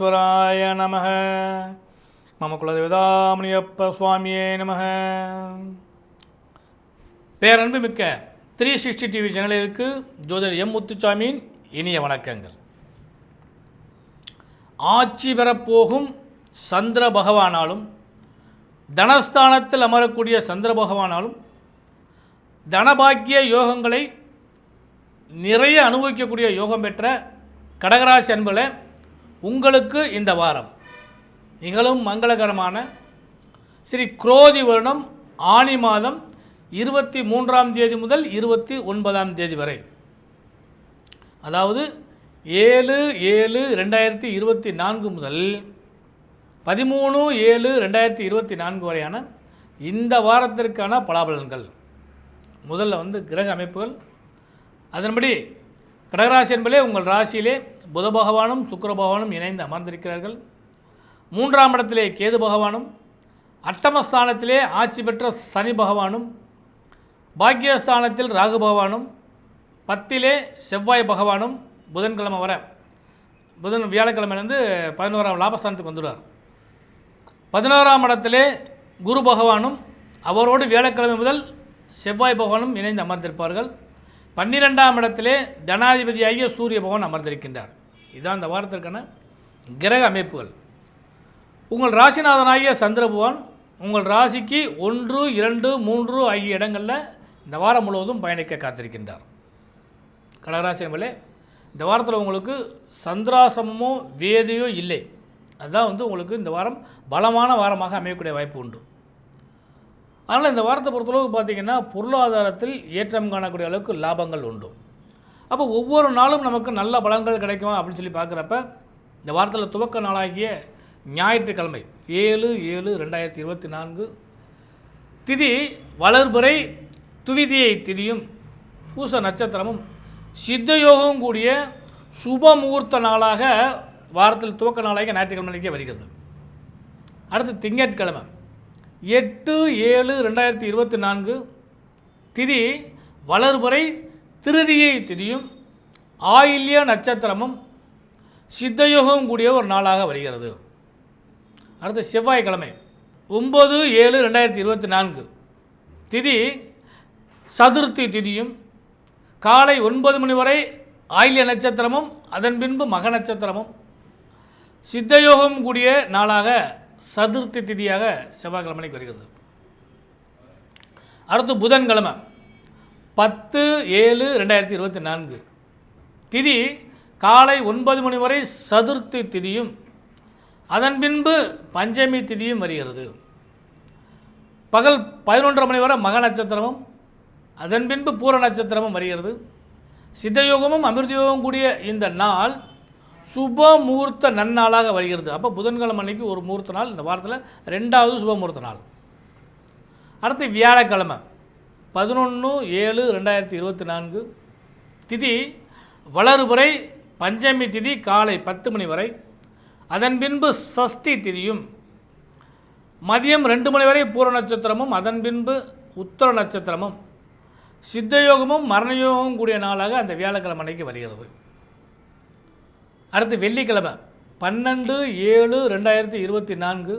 வெங்கடேஸ்வராய நம மம குலதேவதாமணியப்ப சுவாமியே நம பேரன்பு மிக்க த்ரீ சிக்ஸ்டி டிவி சேனலிற்கு ஜோதிடர் எம் முத்துச்சாமியின் இனிய வணக்கங்கள். ஆட்சி பெறப்போகும் சந்திர பகவானாலும் தனஸ்தானத்தில் அமரக்கூடிய சந்திர பகவானாலும் தனபாக்கிய யோகங்களை நிறைய அனுபவிக்கக்கூடிய யோகம் பெற்ற கடகராசி அன்புகளை உங்களுக்கு இந்த வாரம். நிகழும் மங்களகரமான ஸ்ரீ குரோதி வருடம் ஆனி மாதம் இருபத்தி மூன்றாம் தேதி முதல் இருபத்தி ஒன்பதாம் தேதி வரை. அதாவது ஏழு ஏழு ரெண்டாயிரத்தி இருபத்தி நான்கு முதல் பதிமூணு ஏழு ரெண்டாயிரத்தி இருபத்தி நான்கு வரையான இந்த வாரத்திற்கான பலாபலன்கள். முதல்ல வந்து கிரக அமைப்புகள் அதன்படி கடகராசி என்பதே உங்கள் ராசியிலே புத பகவானும் சுக்கர பகவானும் இணைந்து அமர்ந்திருக்கிறார்கள். மூன்றாம் இடத்திலே கேது பகவானும் அட்டமஸ்தானத்திலே ஆட்சி பெற்ற சனி பகவானும் பாக்கியஸ்தானத்தில் ராகு பகவானும் பத்திலே செவ்வாய் பகவானும் புதன்கிழமை வர புதன் வியாழக்கிழமையிலேருந்து பதினோராம் லாபஸ்தானத்துக்கு வந்துடுவார். பதினோராம் இடத்திலே குரு பகவானும் அவரோடு வியாழக்கிழமை முதல் செவ்வாய் பகவானும் இணைந்து அமர்ந்திருப்பார்கள். பன்னிரெண்டாம் இடத்திலே தனாதிபதியாகிய சூரிய பகவான் அமர்ந்திருக்கின்றார். இதுதான் இந்த வாரத்திற்கான கிரக அமைப்புகள். உங்கள் ராசிநாதனாகிய சந்திர பகவான் உங்கள் ராசிக்கு ஒன்று இரண்டு மூன்று ஆகிய இடங்களில் இந்த வாரம் முழுவதும் பயணிக்க காத்திருக்கின்றார். கடகராசி என்பதே இந்த வாரத்தில் உங்களுக்கு சந்திராசமமோ வேதியோ இல்லை. அதுதான் வந்து உங்களுக்கு இந்த வாரம் பலமான வாரமாக அமையக்கூடிய வாய்ப்பு உண்டு. அதனால் இந்த வாரத்தை பொறுத்தளவுக்கு பார்த்தீங்கன்னா பொருளாதாரத்தில் ஏற்றம் காணக்கூடிய அளவுக்கு லாபங்கள் உண்டு. அப்போ ஒவ்வொரு நாளும் நமக்கு நல்ல பலன்கள் கிடைக்குமா அப்படின்னு சொல்லி பார்க்குறப்ப இந்த வாரத்தில் துவக்க நாளாகிய ஞாயிற்றுக்கிழமை ஏழு ஏழு ரெண்டாயிரத்தி இருபத்தி நான்கு திதி வளர்புரை துவிதியை திதியும் பூச நட்சத்திரமும் சித்தயோகம் கூடிய சுப முகூர்த்த நாளாக வாரத்தில் துவக்க நாளாக ஞாயிற்றுக்கிழமைக்கே வருகிறது. அடுத்து திங்கட்கிழமை. எட்டு ஏழு ரெண்டாயிரத்தி இருபத்தி நான்கு திதி வளர்புறை திருதியை திதியும் ஆயில்ய நட்சத்திரமும் சித்தயோகம் கூடிய ஒரு நாளாக வருகிறது. அடுத்து செவ்வாய்க்கிழமை ஒம்பது ஏழு ரெண்டாயிரத்தி இருபத்தி நான்கு திதி சதுர்த்தி திதியும் காலை ஒன்பது மணி வரை ஆயில்ய நட்சத்திரமும் அதன் பின்பு மக நட்சத்திரமும் சித்தயோகம் கூடிய நாளாக சதுர்த்தி திதியாக செவ்வாய்க்கிழமைக்கு வருகிறது. அடுத்து புதன்கிழமை பத்து ஏழு ரெண்டாயிரத்தி இருபத்தி நான்கு. திதி காலை ஒன்பது மணி வரை சதுர்த்தி திதியும் அதன் பின்பு பஞ்சமி திதியும் வருகிறது. பகல் பதினொன்றரை மணி வரை மக நட்சத்திரமும் அதன் பின்பு பூர நட்சத்திரமும் வருகிறது. சித்தயோகமும் அமிர்தயோகம் கூடிய இந்த நாள் சுப முகூர்த்த நன்னாளாக வருகிறது. அப்போ புதன்கிழமை அன்னைக்கு ஒரு முகூர்த்த நாள் இந்த வாரத்தில் ரெண்டாவது சுப முகூர்த்த நாள். அடுத்து வியாழக்கிழமை பதினொன்று ஏழு ரெண்டாயிரத்தி இருபத்தி நான்கு திதி வளர்புரை பஞ்சமி திதி காலை பத்து மணி வரை. அதன் பின்பு சஷ்டி திதியும் மதியம் ரெண்டு மணி வரை பூர நட்சத்திரமும் அதன் பின்பு உத்தர நட்சத்திரமும். சித்தயோகமும் மரணயோகமும் கூடிய நாளாக அந்த வியாழக்கிழமை அன்னைக்கு வருகிறது. அடுத்து வெள்ளிக்கிழமை பன்னெண்டு ஏழு ரெண்டாயிரத்தி இருபத்தி நான்கு.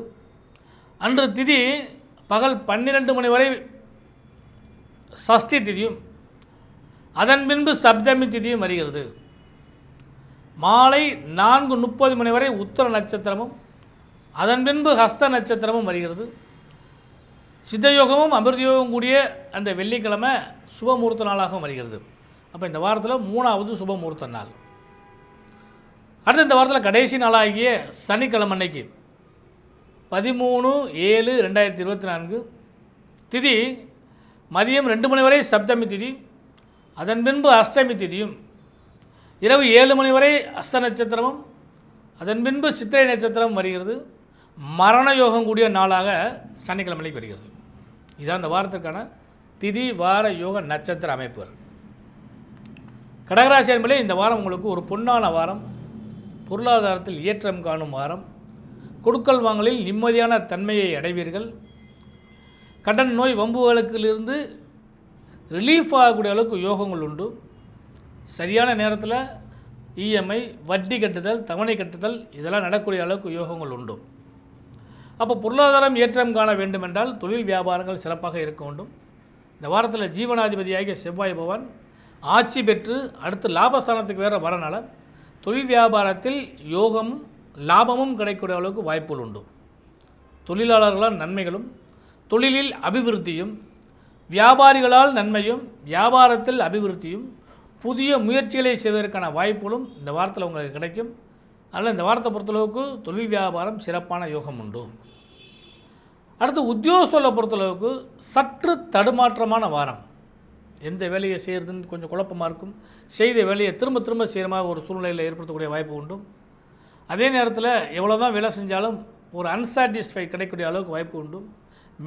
அன்று திதி பகல் பன்னிரெண்டு மணி வரை சஷ்டி திதியும் அதன் பின்பு சப்தமி திதியும் வருகிறது. மாலை நான்கு முப்பது மணி வரை உத்தர நட்சத்திரமும் அதன் பின்பு ஹஸ்த நட்சத்திரமும் வருகிறது. சித்தயோகமும் அமிர்தயோகம் கூடிய அந்த வெள்ளிக்கிழமை சுபமுகூர்த்த நாளாகவும் வருகிறது. அப்போ இந்த வாரத்தில் மூணாவது சுபமுகூர்த்த நாள். அடுத்த இந்த வாரத்தில் கடைசி நாளாகிய சனிக்கிழமை அன்னைக்கு பதிமூணு ஏழு ரெண்டாயிரத்தி இருபத்தி நான்கு திதி மதியம் ரெண்டு மணி வரை சப்தமி திதி அதன் பின்பு அஷ்டமி திதியும் இரவு ஏழு மணி வரை அஸ்த நட்சத்திரமும் அதன் பின்பு சித்திரை நட்சத்திரம் வருகிறது. மரண யோகம் கூடிய நாளாக சனிக்கிழமைக்கு வருகிறது. இதான் இந்த வாரத்திற்கான திதி வார யோக நட்சத்திர அமைப்புகள். கடகராசி என்பதே இந்த வாரம் உங்களுக்கு ஒரு பொன்னான வாரம். பொருளாதாரத்தில் ஏற்றம் காணும் வாரம். கொடுக்கல் வாங்கலில் நிம்மதியான தன்மையை அடைவீர்கள். கடன் நோய் வம்புகளுக்கிலிருந்து ரிலீஃப் ஆகக்கூடிய அளவுக்கு யோகங்கள் உண்டு. சரியான நேரத்தில் இஎம்ஐ வட்டி கட்டுதல் தவணை கட்டுதல் இதெல்லாம் நடக்கூடிய அளவுக்கு யோகங்கள் உண்டு. அப்போ பொருளாதாரம் ஏற்றம் காண வேண்டுமென்றால் தொழில் வியாபாரங்கள் சிறப்பாக இருக்க வேண்டும். இந்த வாரத்தில் ஜீவனாதிபதியாகிய செவ்வாய் பகவான் ஆட்சி பெற்று அடுத்து லாபஸ்தானத்துக்கு வேறு வரனால தொழில் வியாபாரத்தில் யோகமும் லாபமும் கிடைக்கக்கூடிய அளவுக்கு வாய்ப்புகள் உண்டு. தொழிலாளர்களால் நன்மைகளும் தொழிலில் அபிவிருத்தியும் வியாபாரிகளால் நன்மையும் வியாபாரத்தில் அபிவிருத்தியும் புதிய முயற்சிகளை செய்வதற்கான வாய்ப்புகளும் இந்த வாரத்தில் உங்களுக்கு கிடைக்கும். அதனால் இந்த வாரத்தை பொறுத்தளவுக்கு தொழில் வியாபாரம் சிறப்பான யோகம் உண்டு. அடுத்து உத்தியோகஸ்தலை பொறுத்தளவுக்கு சற்று தடுமாற்றமான வாரம். எந்த வேலையை செய்கிறதுன்னு கொஞ்சம் குழப்பமாக இருக்கும். செய்த வேலையை திரும்ப திரும்ப செய்கிற மாதிரி ஒரு சூழ்நிலையில் ஏற்படுத்தக்கூடிய வாய்ப்பு உண்டு. அதே நேரத்தில் எவ்வளோ தான் வேலை செஞ்சாலும் ஒரு அன்சாட்டிஸ்ஃபை கிடைக்கக்கூடிய அளவுக்கு வாய்ப்பு உண்டு.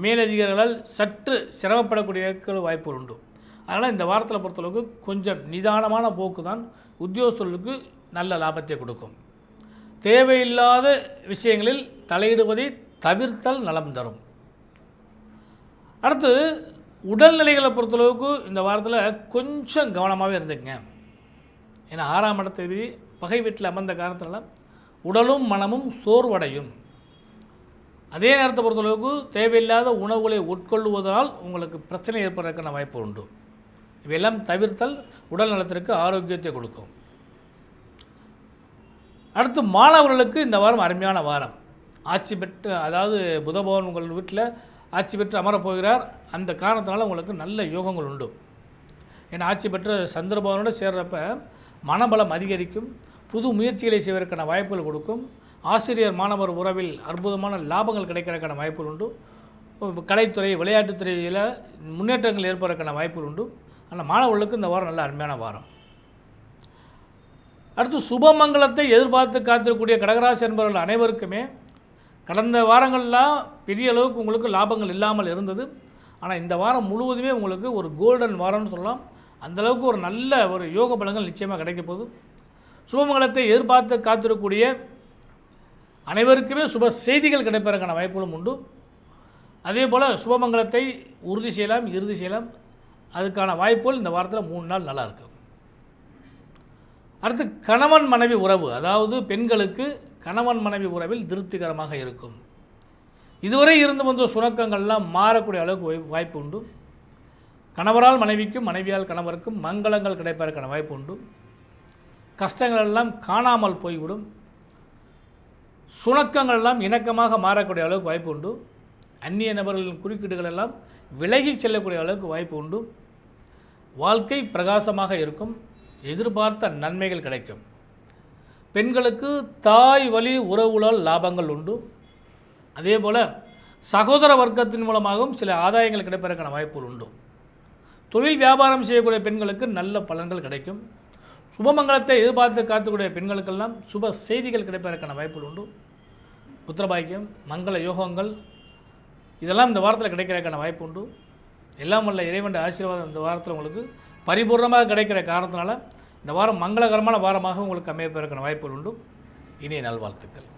மேலதிகாரிகளால் சற்று சிரமப்படக்கூடிய வாய்ப்பு உண்டு. அதனால் இந்த வாரத்தில் பொறுத்தளவுக்கு கொஞ்சம் நிதானமான போக்கு தான் உத்தியோகஸ்தர்களுக்கு நல்ல லாபத்தை கொடுக்கும். தேவையில்லாத விஷயங்களில் தலையிடுவதை தவிர்த்தல் நலம் தரும். அடுத்து உடல்நிலைகளை பொறுத்தளவுக்கு இந்த வாரத்தில் கொஞ்சம் கவனமாகவே இருந்துக்குங்க. ஏன்னா ஆறாம் இடத்தை பகை வீட்டில் அமர்ந்த காரணத்தினால உடலும் மனமும் சோர்வடையும். அதே நேரத்தை பொறுத்தளவுக்கு தேவையில்லாத உணவுகளை உட்கொள்வதனால் உங்களுக்கு பிரச்சனை ஏற்படுறதுக்கான வாய்ப்பு உண்டு. இவையெல்லாம் தவிர்த்தல் உடல் நலத்திற்கு ஆரோக்கியத்தை கொடுக்கும். அடுத்து மாணவர்களுக்கு இந்த வாரம் அருமையான வாரம். ஆட்சி பெற்று அதாவது புதபவன் உங்கள் வீட்டில் ஆட்சி பெற்று அமரப் போகிறார். அந்த காரணத்தினால உங்களுக்கு நல்ல யோகங்கள் உண்டு. ஏன்னா ஆட்சி பெற்ற சந்திரபவனோடு சேர்றப்ப மனபலம் அதிகரிக்கும். புது முயற்சிகளை செய்வதற்கான வாய்ப்புகள் கொடுக்கும். ஆசிரியர் மாணவர் உறவில் அற்புதமான லாபங்கள் கிடைக்கிறதுக்கான வாய்ப்புகள் உண்டு. கலைத்துறை விளையாட்டுத்துறையில் முன்னேற்றங்கள் ஏற்படுறதுக்கான வாய்ப்புகள் உண்டு. ஆனால் மாணவர்களுக்கு இந்த வாரம் நல்ல அருமையான வாரம். அடுத்து சுபமங்கலத்தை எதிர்பார்த்து காத்திருக்கக்கூடிய கடகராசி என்பவர்கள் அனைவருக்குமே கடந்த வாரங்கள்லாம் பெரிய அளவுக்கு உங்களுக்கு லாபங்கள் இல்லாமல் இருந்தது. ஆனால் இந்த வாரம் முழுவதுமே உங்களுக்கு ஒரு கோல்டன் வாரம்னு சொல்லலாம். அந்தளவுக்கு ஒரு நல்ல ஒரு யோக பலங்கள் நிச்சயமாக கிடைக்க போகுது. சுபமங்கலத்தை எதிர்பார்த்து காத்திருக்கக்கூடிய அனைவருக்குமே சுப செய்திகள் கிடைப்பதற்கான வாய்ப்புகளும் உண்டு. அதே போல் சுபமங்கலத்தை உறுதி செய்யலாம் இறுதி செய்யலாம். அதுக்கான வாய்ப்புகள் இந்த வாரத்தில் மூணு நாள் நல்லா அடுத்து கணவன் மனைவி உறவு. அதாவது பெண்களுக்கு கணவன் மனைவி உறவில் திருப்திகரமாக இருக்கும். இதுவரை இருந்து வந்த சுணக்கங்கள்லாம் மாறக்கூடிய அளவுக்கு வாய்- வாய்ப்பு உண்டு. கணவரால் மனைவிக்கும் மனைவியால் கணவருக்கும் மங்களங்கள் கிடைப்பதற்கான வாய்ப்பு உண்டு. கஷ்டங்கள் எல்லாம் காணாமல் போய்விடும். சுணக்கங்கள் எல்லாம் இணக்கமாக மாறக்கூடிய அளவுக்கு வாய்ப்பு உண்டு. அந்நிய நபர்களின் குறுக்கீடுகள் எல்லாம் விலகிச் செல்லக்கூடிய அளவுக்கு வாய்ப்பு உண்டு. வாழ்க்கை பிரகாசமாக இருக்கும். எதிர்பார்த்த நன்மைகள் கிடைக்கும். பெண்களுக்கு தாய் வழி உறவுகளால் லாபங்கள் உண்டு. அதே போல் சகோதர வர்க்கத்தின் மூலமாகவும் சில ஆதாயங்கள் கிடைப்பதற்கான வாய்ப்புகள் உண்டு. தொழில் வியாபாரம் செய்யக்கூடிய பெண்களுக்கு நல்ல பலன்கள் கிடைக்கும். சுபமங்கலத்தை எதிர்பார்த்து காத்துக்கூடிய பெண்களுக்கெல்லாம் சுப செய்திகள் கிடைப்பதற்கான வாய்ப்புகள் உண்டு. புத்திரபாக்கியம் மங்கள யோகங்கள் இதெல்லாம் இந்த வாரத்தில் கிடைக்கிறதுக்கான வாய்ப்பு உண்டு. எல்லாம் வல்ல இறைவன் ஆசீர்வாதம் இந்த வாரத்தில் உங்களுக்கு பரிபூர்ணமாக கிடைக்கிற காரணத்தினால இந்த வாரம் மங்களகரமான வாரமாக உங்களுக்கு அமையப்பதற்கான வாய்ப்புகள் உண்டு. இனிய நல்வாழ்த்துக்கள்.